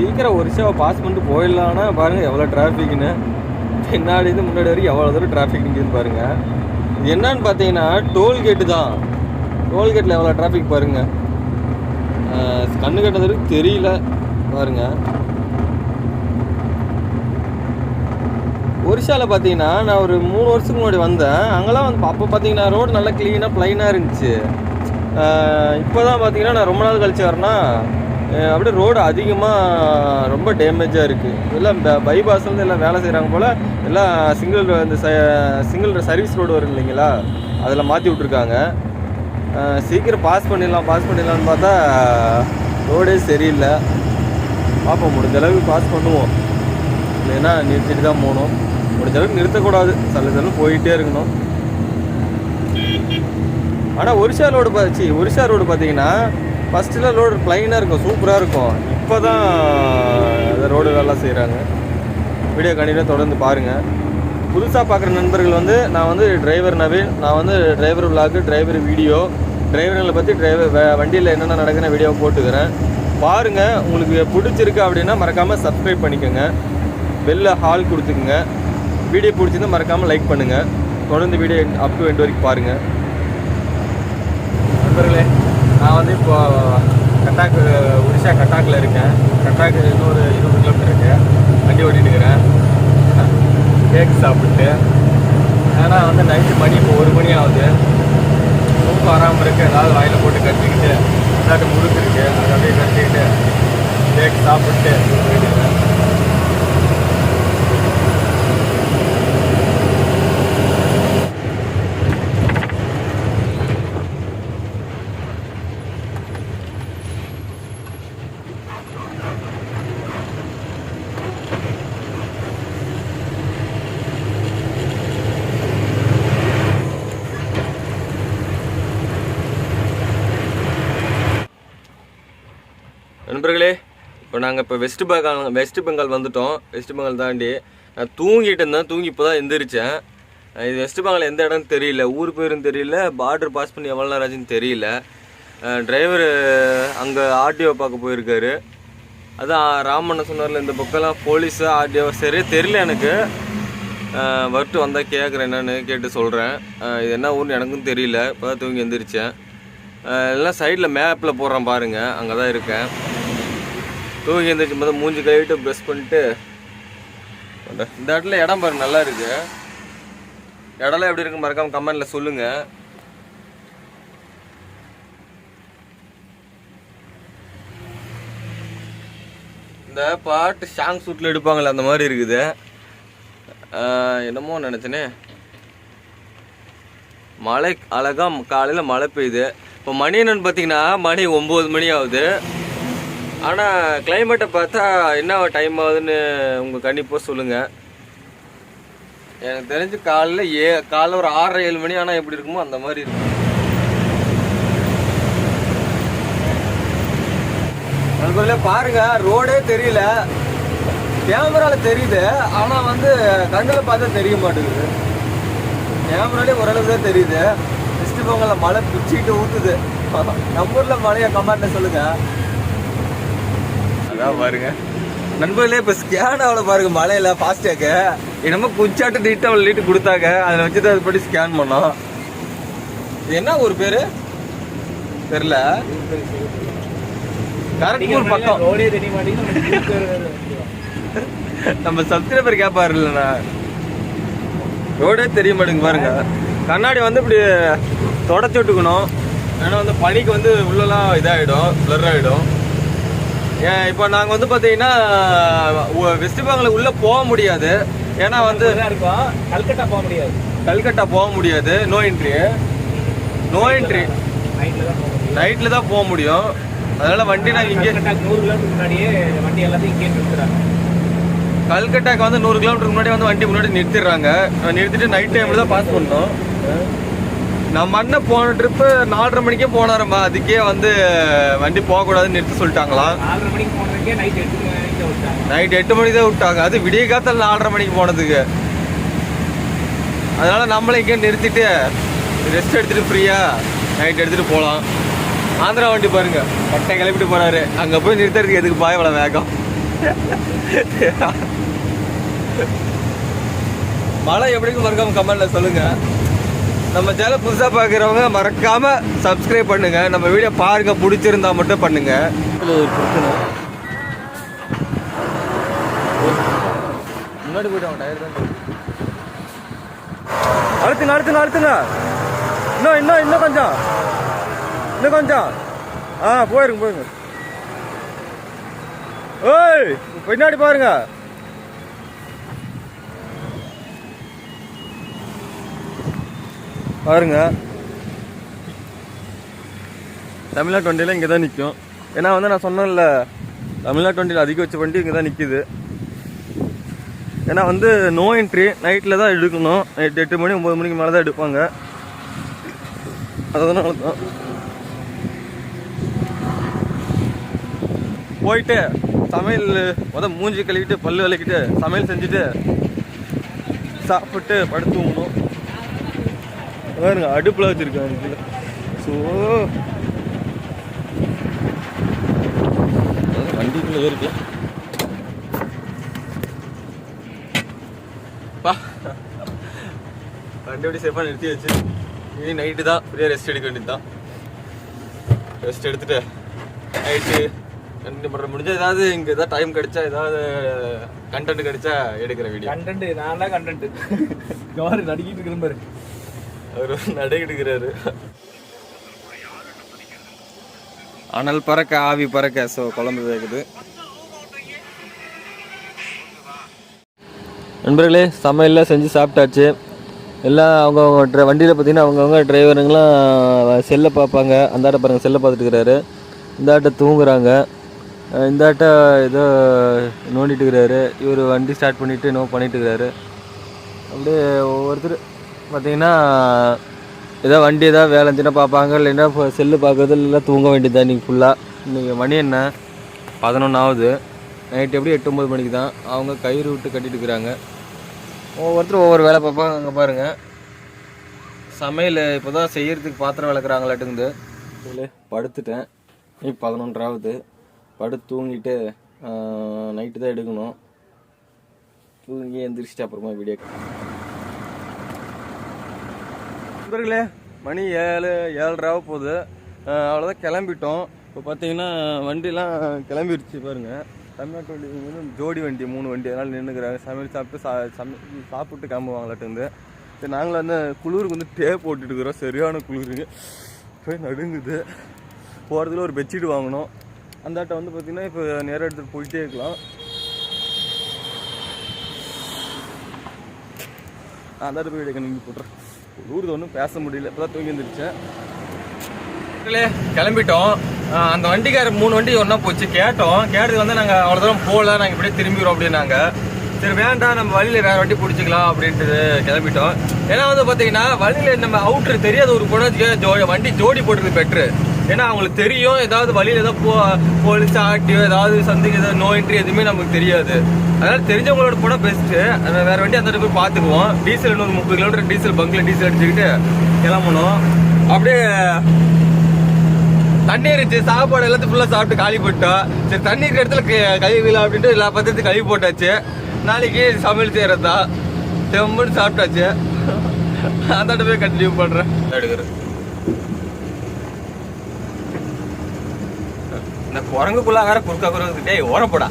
சீக்கிரம் ஒரு ஷோவை பாஸ் பண்ணிட்டு போயிடலான்னா பாருங்கள் எவ்வளோ டிராஃபிக்னு பின்னாடி இது முன்னாடி வரைக்கும் எவ்வளோ தூரம் டிராஃபிக் நிற்கிது பாருங்கள் இது என்னன்னு பார்த்தீங்கன்னா டோல்கேட்டு தான். டோல்கேட்டில் எவ்வளோ டிராஃபிக் பாருங்கள் கண்ணு கட்டது தெரியல பாருங்கள் ஒரிசாவில் பார்த்தீங்கன்னா நான் ஒரு மூணு வருஷத்துக்கு முன்னாடி வந்தேன். அங்கெல்லாம் வந்து அப்போ பார்த்தீங்கன்னா ரோடு நல்லா க்ளீனாக ப்ளைனாக இருந்துச்சு. இப்போ தான் பார்த்தீங்கன்னா நான் ரொம்ப நாள் கழிச்சு வரேன்னா அப்படியே ரோடு அதிகமாக ரொம்ப டேமேஜாக இருக்குது எல்லாம் பைபாஸ்லேருந்து எல்லாம் வேலை செய்கிறாங்க போல் எல்லாம் சிங்கிள் இந்த ச சிங்கிள் சர்வீஸ் ரோடு வரும் இல்லைங்களா? அதில் மாற்றி விட்ருக்காங்க சீக்கிரம் பாஸ் பண்ணிடலாம் பாஸ் பண்ணிடலாம்னு பார்த்தா ரோடே சரியில்லை. பார்ப்போம் முடிஞ்சளவுக்கு பாஸ் பண்ணுவோம். இல்லைன்னா நிறுத்திட்டு தான் போகணும். முடிஞ்சளவுக்கு நிறுத்தக்கூடாது. சில சல்ல போயிட்டே இருக்கணும். ஆனால் ஒரிசா ரோடு பார்த்து ஒரிசா ரோடு பார்த்தீங்கன்னா ஃபஸ்ட்டில் ரோடு ப்ளைனாக இருக்கும் சூப்பராக இருக்கும். இப்போ தான் ரோடு நல்லா செய்கிறாங்க வீடியோ கண்டிப்பாக தொடர்ந்து பாருங்கள் புதுசாக பார்க்குற நண்பர்கள் வந்து நான் வந்து டிரைவர் நவீன் நான் வந்து டிரைவர் விலாகு டிரைவர் வீடியோ டிரைவர்களை பற்றி டிரைவர் வண்டியில் என்னென்ன நடக்குதுன்னு வீடியோ போட்டுக்கிறேன். பாருங்கள் உங்களுக்கு பிடிச்சிருக்கு அப்படின்னா மறக்காமல் சப்ஸ்கிரைப் பண்ணிக்கோங்க. பெல்ல ஹால் கொடுத்துக்குங்க. வீடியோ பிடிச்சிருந்தால் மறக்காமல் லைக் பண்ணுங்கள் தொடர்ந்து வீடியோ அப் டு எண்ட் வரைக்கும் பாருங்கள் நான் வந்து இப்போ கட்டாக்கு ஒடிசா கட்டாக்கில் இருக்கேன். கட்டாக்கு இன்னொரு இருபது கிலோமீட்டர் இருக்கு. வண்டி ஓட்டிட்டு இருக்கிறேன் கேக் சாப்பிட்டு. ஏன்னா வந்து நைட்டு மணி இப்போ ஒரு மணி ஆகுது. தூக்கம் வராமல் இருக்கு. ஏதாவது வாயில் போட்டு கட்டிக்கிட்டு ஏதாட்டு முறுக்கு இருக்கு அதை அப்படியே கட்டிக்கிட்டு கேக் சாப்பிட்டு போயிட்டு இருக்கேன் நண்பர்களே இப்போ நாங்கள் இப்போ வெஸ்ட் பெங்கால் வெஸ்ட் பெங்கால் வந்துட்டோம். வெஸ்ட் பெங்கால் தாண்டி நான் தூங்கிட்டு இருந்தேன். தூங்கி இப்போ தான் எந்திரிச்சேன். இது வெஸ்ட் பெங்கால் எந்த இடம்னு தெரியல. ஊர் பேரும் தெரியல. பார்டர் பாஸ் பண்ணி எவ்வளோ நேரம் ஆச்சுன்னு தெரியல. டிரைவர் அங்கே ஆர்டிஓ பார்க்க போயிருக்காரு. அதான் ராமண்ண சொன்னார்ல இந்த பக்கம்லாம் போலீஸு ஆர்டிஓ சரி தெரியல எனக்கு. வரட்டு வந்தால் கேட்குறேன் என்னென்னு கேட்டு சொல்கிறேன் இது என்ன ஊர்னு எனக்கும் தெரியல. இப்போ தான் தூங்கி எந்திரிச்சேன். எல்லாம் சைடில் மேப்பில் போடுறேன் பாருங்கள் அங்கே தான் இருக்கேன். தூங்கி எந்திரிச்சு போது மூஞ்சி கழுவிட்டு ப்ரெஷ் பண்ணிட்டு இந்த இடத்துல இடம் பாரு நல்லா இருக்கு. இடம்லாம் எப்படி இருக்கு மறக்காம கமெண்ட்ல சொல்லுங்க. இந்த பாட்டு ஷாங் ஷூட்டில் எடுப்பாங்களே அந்த மாதிரி இருக்குது. என்னமோ நினச்சேனே. மழை அழகா காலையில் மழை பெய்யுது. இப்போ மணி என்னன்னு பார்த்தீங்கன்னா மணி ஒம்பது மணி ஆகுது. ஆனால் கிளைமேட்டை பார்த்தா என்ன டைம் ஆகுதுன்னு உங்கள் கண்டிப்பாக சொல்லுங்கள் எனக்கு தெரிஞ்சு காலையில் ஏ காலைல ஒரு ஆறரை ஏழு மணி ஆனால் எப்படி இருக்குமோ அந்த மாதிரி இருக்கும். நண்பர்களே பாருங்க ரோடே தெரியல. கேமரால தெரியுது. ஆனால் வந்து கண்ணில் பார்த்தா தெரிய மாட்டேங்குது. கேமராலே ஓரளவு தான் தெரியுது. வெஸ்ட் பொங்கலில் மழை பிச்சுக்கிட்டு ஊற்றுது நம்ம ஊரில் மழையை கமெண்ட்ல சொல்லுங்கள் அதான் பாருங்க. நண்பர்களே இப்போ ஸ்கேன் ஆகல பாருங்க மழையில ஃபாஸ்டேக்கு என்னமோ குச்சாட்டு நீட்டாக அவள் நீட்டு கொடுத்தாங்க. அதில் வச்சு தான் அது படி ஸ்கேன் பண்ணோம். என்ன ஒரு பேரு? தெரியல. கரக்பூர் பக்கம். நம்ம சப்ஸ்கிரைபர் கேட்பாரு இல்லைண்ணா ரோடே தெரிய மாட்டேங்குது பாருங்க. கண்ணாடி வந்து இப்படி தொடச்சி விட்டுக்கணும். ஏன்னா வந்து பனிக்கு வந்து உள்ளெல்லாம் இதாகிடும் பிளர் ஆகிடும் இப்போ நாங்கள் வந்து பார்த்தீங்கன்னா வெஸ்ட் பெங்கால் உள்ளே போக முடியாது. ஏன்னா வந்து இருக்கும் கல்கட்டா போக முடியாது. கல்கட்டா போக முடியாது. நோ என்ட்ரி நோ என்ட்ரி நைட்டில் தான் போக முடியும். அதனால வண்டி நாங்கள் இங்கே நூறு கிலோமீட்டர் முன்னாடியே வண்டி எல்லாத்தையும் இங்கே நிறுத்துறாங்க. கல்கட்டாக்கு வந்து நூறு கிலோமீட்டருக்கு முன்னாடி வந்து வண்டி முன்னாடி நிறுத்திடுறாங்க. நிறுத்திட்டு நைட் டைமில் தான் பாஸ் பண்ணோம். நம்ம அண்ணன் போன ட்ரிப்பு நாலரை மணிக்கே போனாரம்மா. அதுக்கே வந்து வண்டி போகக்கூடாதுன்னு நிறுத்த போனதுக்கே நைட் எட்டு மணிக்கு தான் விட்டாங்க. அது விடிய காத்தால் நாலரை மணிக்கு போனதுக்கு. அதனால நம்மளை இங்கே நிறுத்திட்டு ரெஸ்ட் எடுத்துட்டு ஃப்ரீயா நைட் எடுத்துட்டு போகலாம் ஆந்திரா வண்டி பாருங்க. கட்டை கிளப்பிட்டு போறாரு. அங்கே போய் நிறுத்துறதுக்கு எதுக்கு பாய் இவ்வளோ வேகம்? மழை எப்படிக்கும் மறக்காம கமெண்ட்ல சொல்லுங்க. நம்ம சேனல் புதுசாக பார்க்குறவங்க மறக்காம சப்ஸ்கிரைப் பண்ணுங்க. நம்ம வீடியோ பாருங்க பிடிச்சிருந்தா மட்டும் பண்ணுங்க. பிரச்சனை. முன்னாடி போயிட்டு டயர் தான் அழுத்துங்க அழுத்துங்க அழுத்துங்க இன்னும் இன்னும் இன்னும் கொஞ்சம். இன்னும் கொஞ்சம். ஆ போயிருங்க போயிருங்க. ஓய் பின்னாடி பாருங்க. பாருங்க. தமிழா வண்டியில் இங்கே தான் நிற்கும் ஏன்னா வந்து நான் சொன்னேன்ல தமிழா வண்டியில் அதிக வச்ச வண்டி இங்கே தான் நிற்கிது ஏன்னா வந்து நோ என்ட்ரி நைட்டில் தான் எடுக்கணும். நைட் எட்டு மணி ஒம்பது மணிக்கு மேலே தான் எடுப்பாங்க. அதனால தான் போயிட்டு சமையல் மொதல் மூஞ்சி கழுவிட்டு பல்லு விளக்கிட்டு சமையல் செஞ்சுட்டு சாப்பிட்டு படுத்து தூங்கணும். பாருங்க அடுப்பில் வச்சுருக்காங்க ஸோ வண்டிக்குள்ளே ஏறிக்கலாம் பா. வண்டி அப்படி சேஃபாக நிறுத்தி வச்சு. இனி நைட்டு தான். ஃப்ரீயாக ரெஸ்ட் எடுக்க வேண்டியது தான். ரெஸ்ட் எடுத்துட்டு நைட்டு கண்டு பண்ணுற முடிஞ்சா ஏதாவது இங்கே ஏதாவது டைம் கிடைச்சா ஏதாவது கண்டென்ட் கிடைச்சா எடுக்கிற வீடியோ கண்டென்ட் நான் தான் கண்டென்ட் கவர் நடிக்கிட்டு இருக்கிறேன் பாரு. அவர் நடை எடுக்கிறாரு அனல் பறக்க ஆவி பறக்க ஸோ குழம்பு வேகுது. நண்பர்களே சமையல்லாம் செஞ்சு சாப்பிட்டாச்சு. எல்லாம் அவங்கவுங்க ட்ரை வண்டியில் பார்த்தீங்கன்னா அவங்கவுங்க டிரைவருங்களாம் செல்லை பார்ப்பாங்க. அந்த ஆட்டை பாருங்கள் செல்லை பார்த்துட்டு இருக்கிறாரு. இந்த ஆட்டை தூங்குறாங்க. இந்த ஆட்டை ஏதோ நோண்டிட்டு இருக்கிறாரு. இவர் வண்டி ஸ்டார்ட் பண்ணிவிட்டு நோ பண்ணிட்டு இருக்கிறாரு. அப்படியே ஒவ்வொருத்தர் பார்த்தீங்கன்னா ஏதாவது வண்டி ஏதாவது வேலை இருந்துச்சுன்னா பார்ப்பாங்க இல்லைன்னா இப்போ செல்லு பார்க்கறது இல்லை தூங்க வேண்டியது இன்றைக்கி ஃபுல்லாக இன்றைக்கி மணி என்ன? பதினொன்று ஆகுது நைட் எப்படி? எட்டு ஒம்பது மணிக்கு தான். அவங்க கயிறு விட்டு கட்டிட்டு இருக்கிறாங்க. ஒவ்வொருத்தரும் ஒவ்வொரு வேலை பார்ப்பாங்க அங்கே பாருங்கள் சமையல் இப்போ தான் செய்கிறதுக்கு பாத்திரம் விளக்குறாங்களாட்டுங்குது இதில் படுத்துட்டேன். இப்போ பதினொன்றாவது. படுத்து தூங்கிட்டு நைட்டு தான் எடுக்கணும். தூங்கி எந்திரிச்சிட்டு அப்புறமா வீடியோ நண்பர்களே மணி ஏழு ஏழராக போகுது. அவ்வளோதான் கிளம்பிட்டோம். இப்போ பார்த்தீங்கன்னா வண்டிலாம் கிளம்பிருச்சு பாருங்கள் தமிழ்நாட்டு வண்டி வந்து ஜோடி வண்டி மூணு வண்டி அதனால் நின்றுக்கிறாங்க சமையல் சாப்பிட்டு சா சமை சாப்பிட்டு கிளம்புவாங்களாட்டு சரி நாங்களும் வந்து குளிருக்கு வந்து டே போட்டுட்டு இருக்கிறோம் சரியான குளிருக்கு போய் நடுங்குது. போகிறதுல ஒரு பெட்ஷீட் வாங்கணும். அந்த ஆட்டை வந்து பார்த்திங்கன்னா இப்போ நேராக எடுத்துகிட்டு போயிட்டே இருக்கலாம். அந்த ஆட்டை போய் எடுக்க நீங்கள் போட்டுறேன். ஊருக்கு ஒன்றும் பேச முடியல. இப்போ தான் தூங்கி வந்துருச்சேன் கிளம்பிட்டோம். அந்த வண்டிக்கார மூணு வண்டி ஒன்றா போச்சு. கேட்டோம். கேட்டது வந்து நாங்கள் அவ்வளோ தூரம் போகல. நாங்கள் இப்படியே திரும்பிடுறோம் அப்படின்னாங்க. சரி வேண்டாம். நம்ம வழியில் வேறு வண்டி பிடிச்சிக்கலாம் அப்படின்ட்டு கிளம்பிட்டோம். ஏன்னா வந்து பார்த்தீங்கன்னா வழியில் நம்ம அவுட்ரு தெரியாத ஒரு குணத்துக்கு ஜோ வண்டி ஜோடி போட்டுருக்கு பெட்ரு ஏன்னா அவங்களுக்கு தெரியும் ஏதாவது வழியில் ஏதாவது போ போலீஸ் ஆக்டிவ் ஏதாவது சந்திக்கு ஏதாவது நோ என்ட்ரி எதுவுமே நமக்கு தெரியாது. அதனால் தெரிஞ்சவங்களோட போனால் பெஸ்ட்டு வேறு வேற வண்டி அந்த இடத்துல போய் பார்த்துக்குவோம் டீசல் இன்னொரு முப்பது கிலோமீட்டர் டீசல் பங்கில் டீசல் அடிச்சுக்கிட்டு கிளம்பணும். அப்படியே தண்ணி இருந்துச்சு சாப்பாடு எல்லாத்தையும் ஃபுல்லாக சாப்பிட்டு காலி போட்டோம் சரி தண்ணி இருக்கிற இடத்துல க- கழுவிலாம் அப்படின்ட்டு எல்லா பத்திரத்தையும் கழுவி போட்டாச்சு. நாளைக்கு சமையல் செய்கிறதா செம்முன்னு சாப்பிட்டாச்சு. அந்த போய் கண்டினியூ பண்ணுறேன் எடுக்கிறேன் குரங்குக்குள்ளாக குறுக்கா குறுக்கு ஓரப்படா.